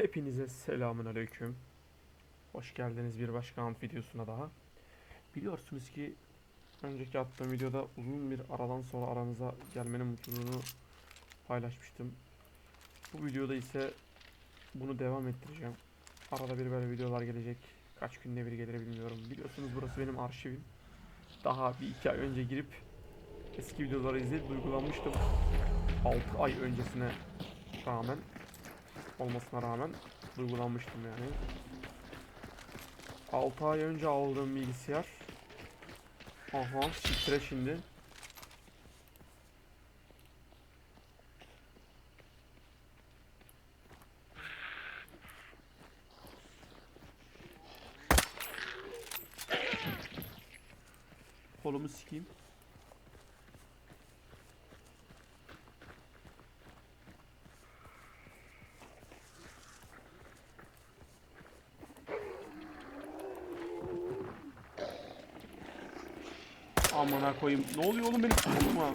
Hepinize selamun aleyküm. Hoş geldiniz bir başka ant videosuna daha. Biliyorsunuz ki önceki attığım videoda uzun bir aradan sonra aranıza gelmenin mutluluğunu paylaşmıştım. Bu videoda ise bunu devam ettireceğim. Arada bir böyle videolar gelecek. Kaç günde bir gelir bilmiyorum. Biliyorsunuz burası benim arşivim. Daha bir iki ay önce girip eski videoları izleyip duygulanmıştım. 6 ay öncesine rağmen olmasına rağmen duygulanmıştım yani. 6 ay önce aldığım bilgisayar. Aha titre şimdi. Kolumu sikeyim. Amına koyayım. Ne oluyor oğlum benim koluma?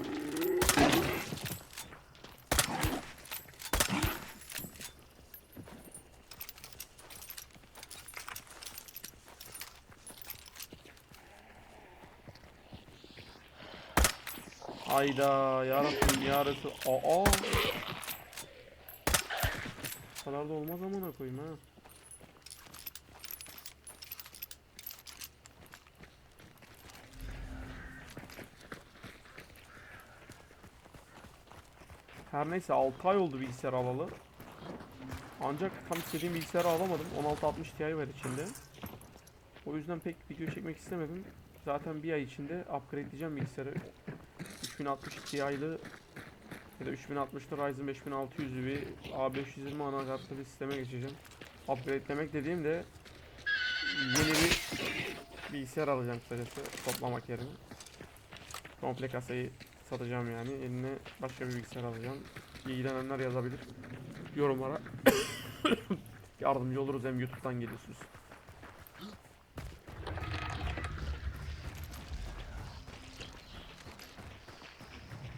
Hayda yarabbim yarısı. Aa. Kadar da olmaz amına koyayım ha. Her neyse 6 ay oldu bilgisayar alalı. Ancak tam istediğim bilgisayarı alamadım. 1660 Ti var içinde. O yüzden pek video çekmek istemedim. Zaten bir ay içinde upgradeleyeceğim bilgisayarı. 3060 Ti'lı ya da 3060'lı Ryzen 5600'lü bir A520 anakartlı bir sisteme geçeceğim. Upgradelemek dediğimde yeni bir bilgisayar alacağım kısacası toplamak yerine. Komple kasayı satacağım yani. Eline başka bir bilgisayar alacağım. İlgilenenler yazabilir. Yorumlara yardımcı oluruz hem YouTube'dan geliyorsunuz.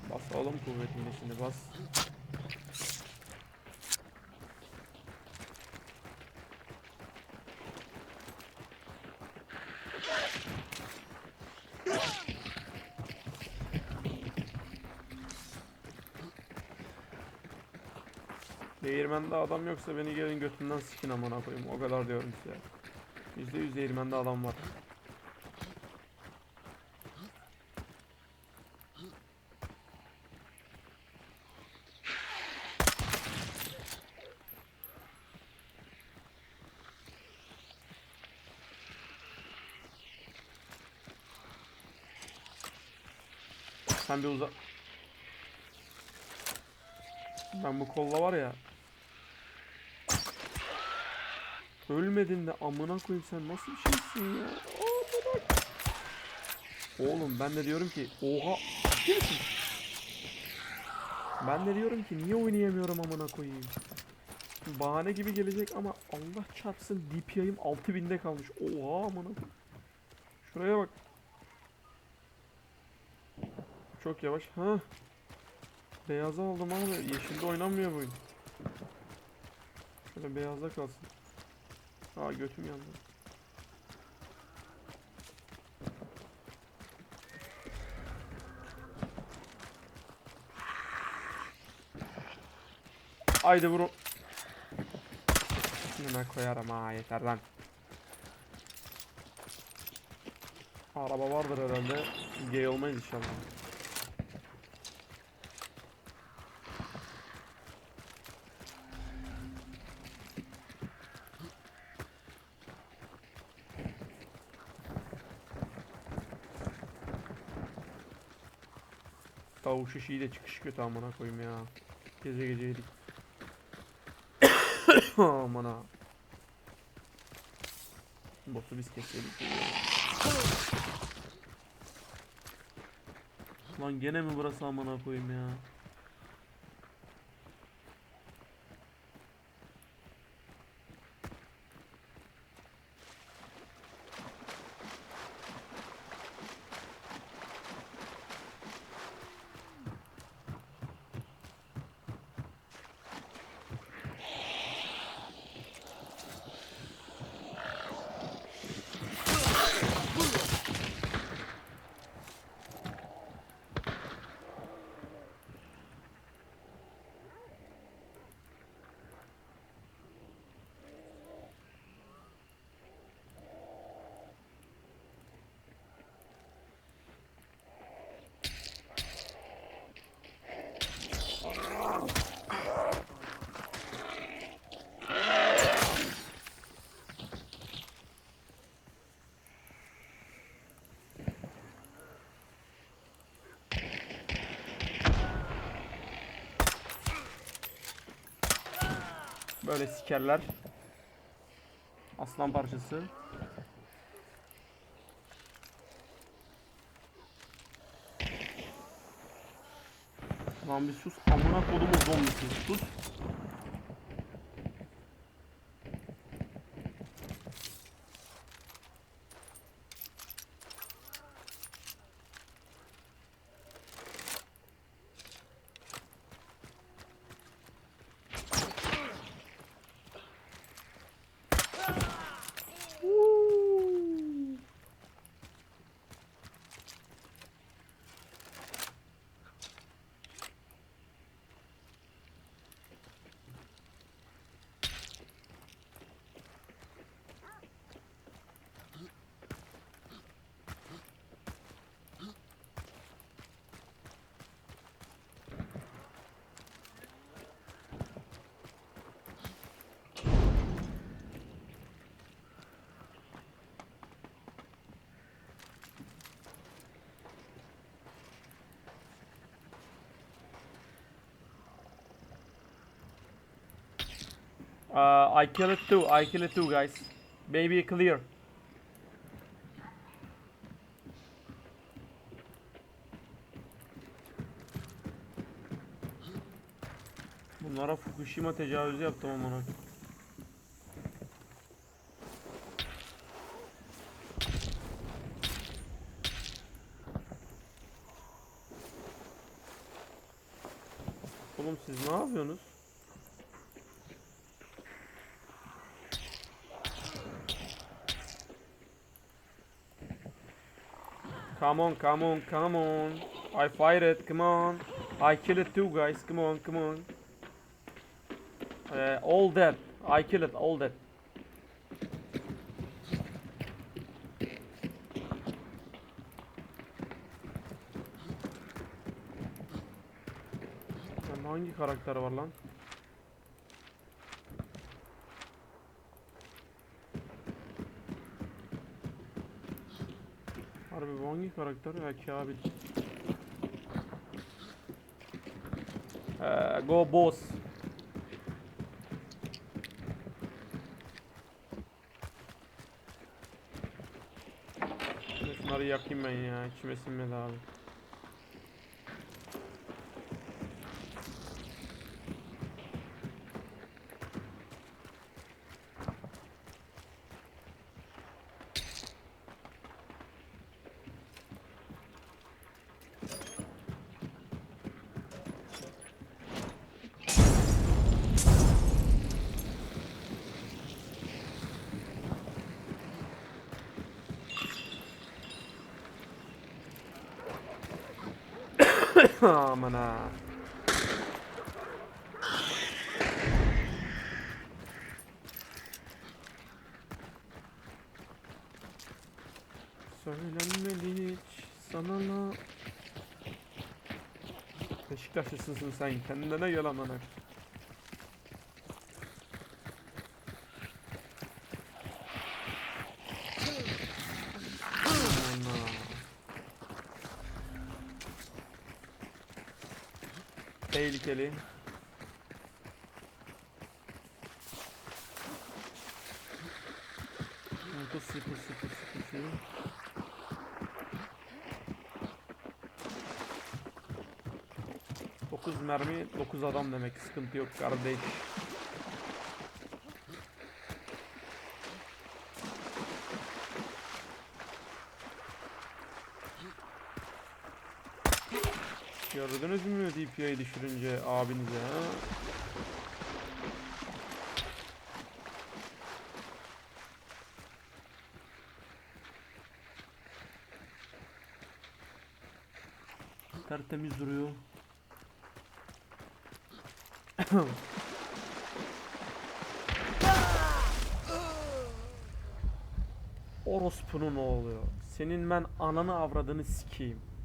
Bas oğlum kuvvetini şimdi bas. Değirmende adam yoksa beni gelin götünden sikin amına koyayım. O kadar diyorum size. Yüzde yüz değirmende adam var. Sen bir uza... Ben bu kolla var ya. Ölmedin de amına koyayım sen nasıl bir şeysin ya? Oğlum ben de diyorum ki oha ciddi misin? Ben de diyorum ki niye oynayamıyorum amına koyayım? Bahane gibi gelecek ama Allah çarpsın DPI'm 6000'de kalmış. Oha amına. Şuraya bak. Çok yavaş. Ha. Beyazı aldım abi. Yeşilde oynanmıyor bu. Şöyle beyazda kalsın. Aa götüm yandı. Haydi vurun. Yine koyarım ha yeter lan. Araba vardır herhalde. Gay olmayız inşallah. Tavuk şişiyi de çıkış kötü amına koyayım ya. Gece gece yedik. Aman ha. Botu biz keseydik. Lan gene mi burası amına koyayım ya? Böyle sikerler. Aslan parçası. Lan bir sus. Amına kodumu zombisi. Sus. Uh, I kill it too. I kill it too, guys. Baby clear. Bunlara Fukushima tecavüzü yaptım amına. Oğlum siz ne yapıyorsunuz? Come on, come on, come on. I fired it, come on. I kill it too, guys. Come on, come on. Uh, all dead. I kill it, all dead. Hangi karakter var lan? Harbi bu hangi karakter ya Kabil? Ee, go boss. Şunları yakayım ben ya. İçime sinmedi abi. Aman. Söylenmedi hiç sana la. Beşiktaşlısın sen kendine gel amına. Aman ha. Tehlikeli. Altı sıfır sıfır sıfır sıfır. Dokuz mermi, dokuz adam demek. Sıkıntı yok kardeş. DPI'yi düşürünce abinize ha? Tertemiz duruyor. Orospu'nun oğlu. Senin ben ananı avradını sikeyim.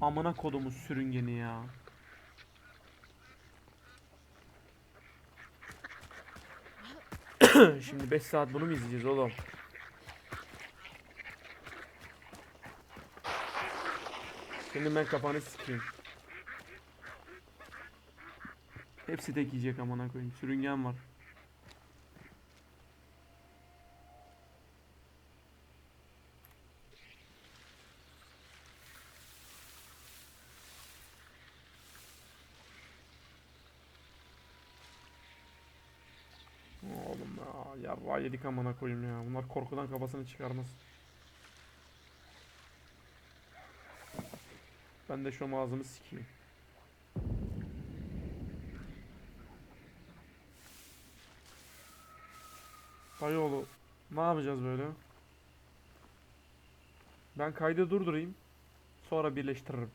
Amına kodumu sürüngeni ya. Şimdi 5 saat bunu mu izleyeceğiz oğlum? Senin ben kafanı sikeyim. Hepsi tek yiyecek amına koyayım. Sürüngen var. Oğlum ya yarrağı yedik amına koyayım ya. Bunlar korkudan kafasını çıkarmaz. Ben de şu ağzımı sikeyim. Dayıoğlu ne yapacağız böyle? Ben kaydı durdurayım. Sonra birleştiririm.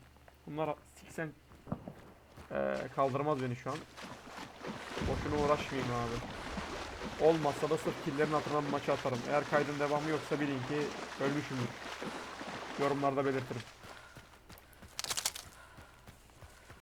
Bunlar siksen eee, kaldırmaz beni şu an. Boşuna uğraşmayayım abi. Olmazsa da sırf killerin hatırına bir maçı atarım. Eğer kaydın devamı yoksa bilin ki ölmüşümdür. Yorumlarda belirtirim.